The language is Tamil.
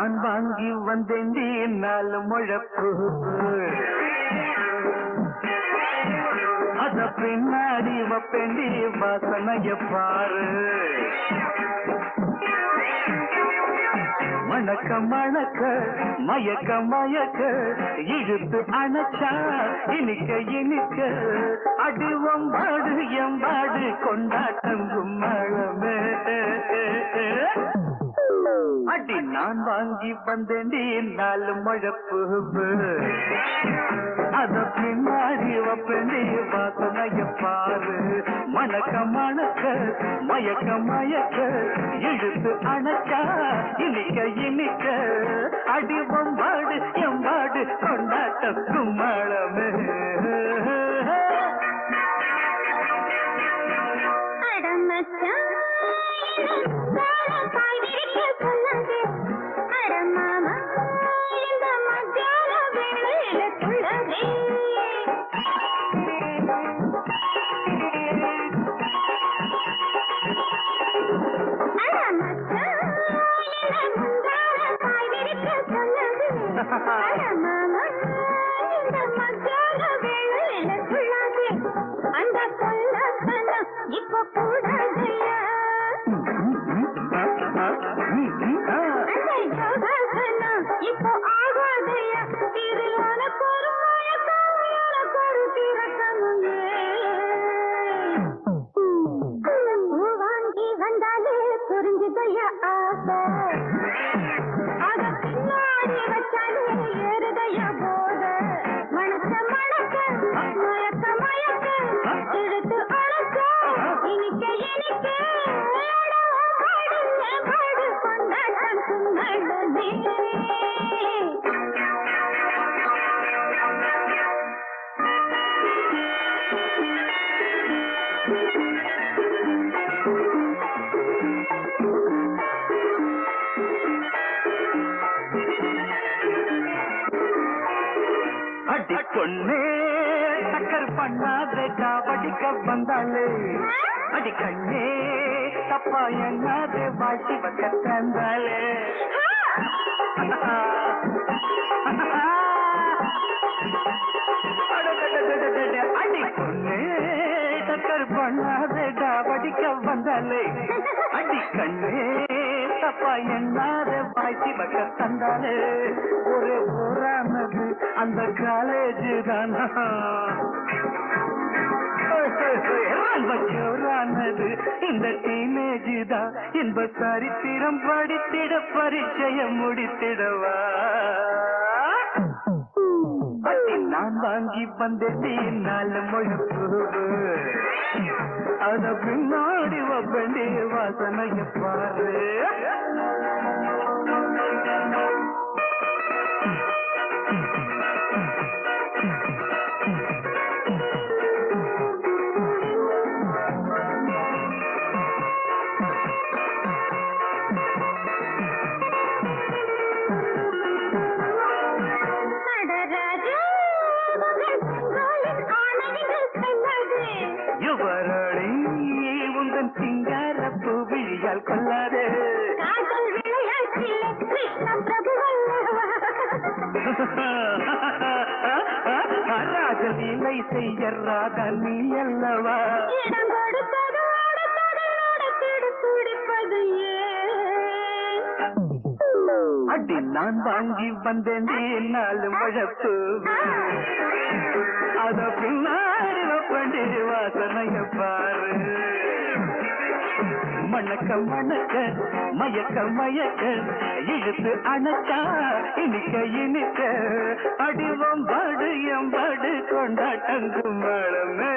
நான் வாங்கி வந்தேன் நாலு முழப்பு. அத பின்னாடி வப்பேண்டி வாசனைய பாரு. மணக்க மணக்க மயக்க மயக்க இழுத்து அணைச்சா இனிக்க இனிக்க. அடிவம் பாடு எம்பாடு கொண்டாட்டம் கும்மளமே அடி நான் வாங்கி வந்தேண்டி நாலு முழப்பு அத பின்னாடி வப்பேண்டி வாசனைய பாரு. மணக்க மணக்க மயக்க மயக்க இழுத்து அணைச்சா இனிக்க இனிக்க. அடி வம்பாடு எம்பாடு கொண்டாட்ட கும்மாளமே அடமச்சான் காய் விரிக்க சொல்லாதே அடமாமா இந்த புரிஞ்சுதையா பொண்ணே சக்கர் பண்ணாத காவடிக்க வந்தாளே. அடி கண்ணே தப்பா என்னது வாழ்த்தி வைக்க தந்தாளே அடி பொண்ணே சக்கர் பண்ணாத காவடிக்க வந்தாளே அடி கண்ணே தப்பா எண்ணாத வாழ்த்தி வைக்க தந்தாளே ஒரு ஊரானது அந்த காலேஜ் தானா? ஜோரானது இந்த டீனேஜ் தான் இன்ப சரித்திரம் படித்திட பரிச்சயம் முடித்திடவா? நான் வாங்கி வந்தேன் நாலு முழப்பு அத பின்னாடி வப்பண்டி வாசனைய பாரு. செய்ய நீ அல்லவா இடம் கொடுத்தது அடுத்தது நடத்திடு துடிப்பது அடி நான் வாங்கி வந்தேன் நீ நாலு வழப்பு அத பின்னாடி வப்பண்டி வாசனைய பாரு. மணக்க மணக்க மயக்க மயக்க இழுத்து அணைச்சா இனிக்க இனிக்க. கொண்டாட்டங்கும் மழமே